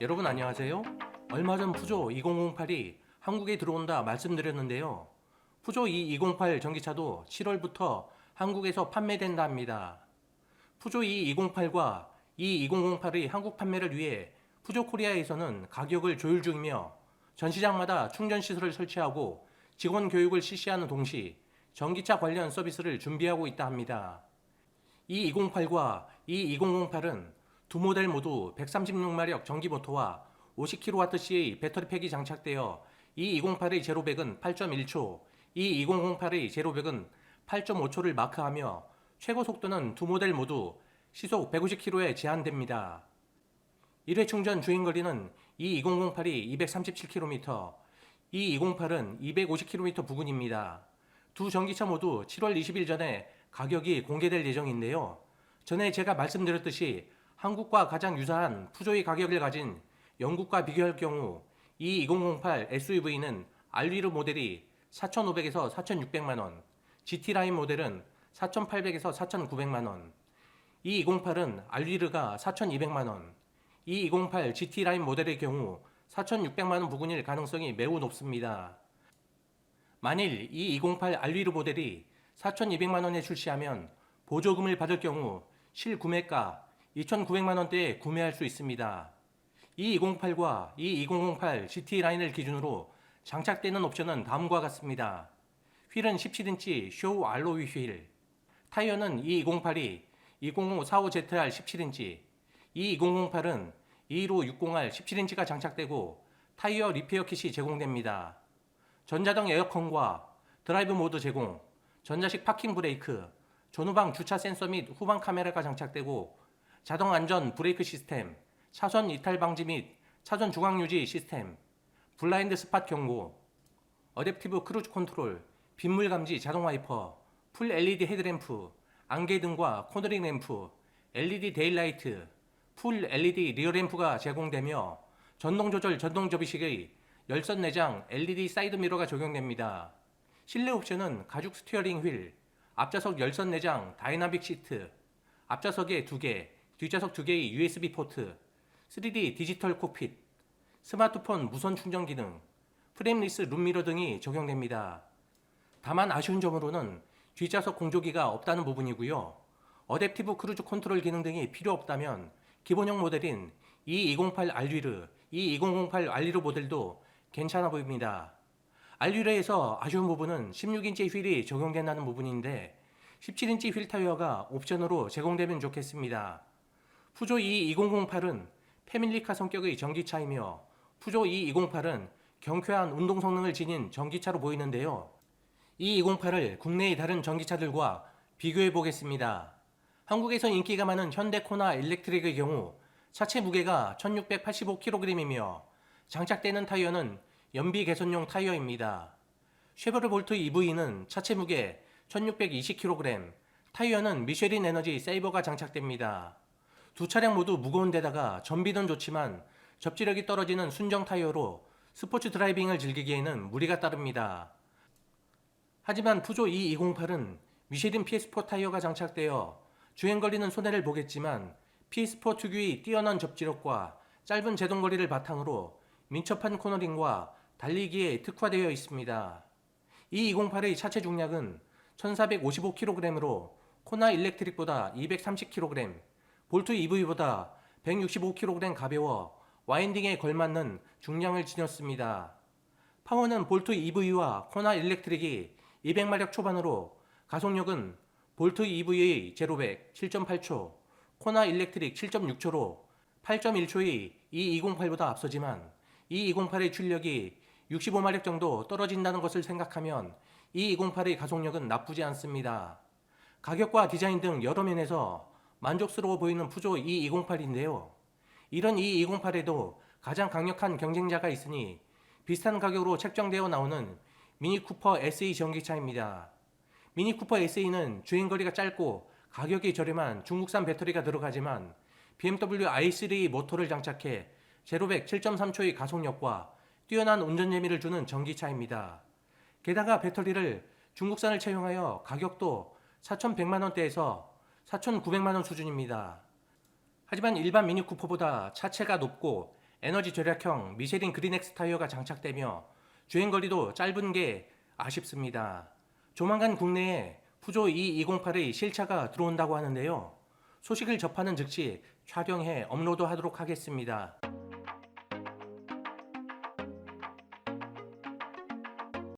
여러분 안녕하세요. 얼마 전 푸조 2008이 한국에 들어온다 말씀드렸는데요. 푸조 2208 전기차도 7월부터 한국에서 판매된다 합니다. 푸조 2208과 2208의 한국 판매를 위해 푸조 코리아에서는 가격을 조율 중이며 전시장마다 충전 시설을 설치하고 직원 교육을 실시하는 동시 전기차 관련 서비스를 준비하고 있다 합니다. 이 208과 이 2008은 두 모델 모두 136마력 전기 모터와 50kWh의 배터리 팩이 장착되어 이 208의 제로백은 8.1초, 이 2008의 제로백은 8.5초를 마크하며 최고 속도는 두 모델 모두 시속 150km에 제한됩니다. 1회 충전 주행 거리는 이 2008이 237km, 이 208은 250km 부근입니다. 두 전기차 모두 7월 20일 전에 가격이 공개될 예정인데요. 전에 제가 말씀드렸듯이 한국과 가장 유사한 푸조의 가격을 가진 영국과 비교할 경우 이 2008 SUV는 알리르 모델이 4,500에서 4,600만 원, GT 라인 모델은 4,800에서 4,900만 원, 이 2008은 알리르가 4,200만 원, 이 208 GT 라인 모델의 경우 4,600만 원 부근일 가능성이 매우 높습니다. 만일 이 208 알리르 모델이 4,200만 원에 출시하면 보조금을 받을 경우 실 구매가 2,900만 원대에 구매할 수 있습니다. 이 208과 이2008 GT 라인을 기준으로 장착되는 옵션은 다음과 같습니다. 휠은 17인치 쇼 알로이 휠, 타이어는 이 208이 205-45ZR 17인치, 이 2008은 215-60R 17인치가 장착되고 타이어 리페어 킷이 제공됩니다. 전자등 에어컨과 드라이브 모드 제공, 전자식 파킹 브레이크, 전후방 주차 센서 및 후방 카메라가 장착되고 자동 안전 브레이크 시스템, 차선 이탈 방지 및 차선 중앙 유지 시스템, 블라인드 스팟 경고, 어댑티브 크루즈 컨트롤, 빗물 감지 자동 와이퍼, 풀 LED 헤드램프, 안개 등과 코너링 램프, LED 데일라이트, 풀 LED 리어 램프가 제공되며 전동 조절 전동 접이식의 열선 내장 LED 사이드 미러가 적용됩니다. 실내 옵션은 가죽 스티어링 휠, 앞좌석 열선 내장 다이나믹 시트, 앞좌석에 2개, 뒷좌석 2개의 USB 포트, 3D 디지털 콕핏, 스마트폰 무선 충전 기능, 프레임리스 룸미러 등이 적용됩니다. 다만 아쉬운 점으로는 뒷좌석 공조기가 없다는 부분이고요. 어댑티브 크루즈 컨트롤 기능 등이 필요 없다면 기본형 모델인 E208 알리르, E2008 알리르 모델도 괜찮아 보입니다. 알리르에서 아쉬운 부분은 16인치 휠이 적용된다는 부분인데 17인치 휠 타이어가 옵션으로 제공되면 좋겠습니다. 푸조 E2008은 패밀리카 성격의 전기차이며 푸조 E208은 경쾌한 운동 성능을 지닌 전기차로 보이는데요. E208을 국내의 다른 전기차들과 비교해 보겠습니다. 한국에서 인기가 많은 현대 코나 일렉트릭의 경우 차체 무게가 1685kg이며 장착되는 타이어는 연비 개선용 타이어입니다. 쉐보르 볼트 EV는 차체 무게 1620kg, 타이어는 미쉐린 에너지 세이버가 장착됩니다. 두 차량 모두 무거운 데다가 전비는 좋지만 접지력이 떨어지는 순정 타이어로 스포츠 드라이빙을 즐기기에는 무리가 따릅니다. 하지만 푸조 E208은 미쉐린 PS4 타이어가 장착되어 주행 거리는 손해를 보겠지만 PS4 특유의 뛰어난 접지력과 짧은 제동 거리를 바탕으로 민첩한 코너링과 달리기에 특화되어 있습니다. 이 208의 차체 중량은 1455kg으로 코나 일렉트릭보다 230kg, 볼트 EV보다 165kg 가벼워 와인딩에 걸맞는 중량을 지녔습니다. 파워는 볼트 EV와 코나 일렉트릭이 200마력 초반으로 가속력은 볼트 EV의 제로백 7.8초, 코나 일렉트릭 7.6초로 8.1초의 E208보다 앞서지만 E208의 출력이 65마력 정도 떨어진다는 것을 생각하면 E208의 가속력은 나쁘지 않습니다. 가격과 디자인 등 여러 면에서 만족스러워 보이는 푸조 E208인데요. 이런 E208에도 가장 강력한 경쟁자가 있으니 비슷한 가격으로 책정되어 나오는 미니 쿠퍼 SE 전기차입니다. 미니 쿠퍼 SE는 주행거리가 짧고 가격이 저렴한 중국산 배터리가 들어가지만 BMW i3 모터를 장착해 제로백 7.3초의 가속력과 뛰어난 운전 재미를 주는 전기차입니다. 게다가 배터리를 중국산을 채용하여 가격도 4,100만 원대에서 4,900만 원 수준입니다. 하지만 일반 미니 쿠퍼보다 차체가 높고 에너지 절약형 미쉐린 그린엑스 타이어가 장착되며 주행 거리도 짧은 게 아쉽습니다. 조만간 국내에 푸조 E208의 실차가 들어온다고 하는데요. 소식을 접하는 즉시 촬영해 업로드하도록 하겠습니다.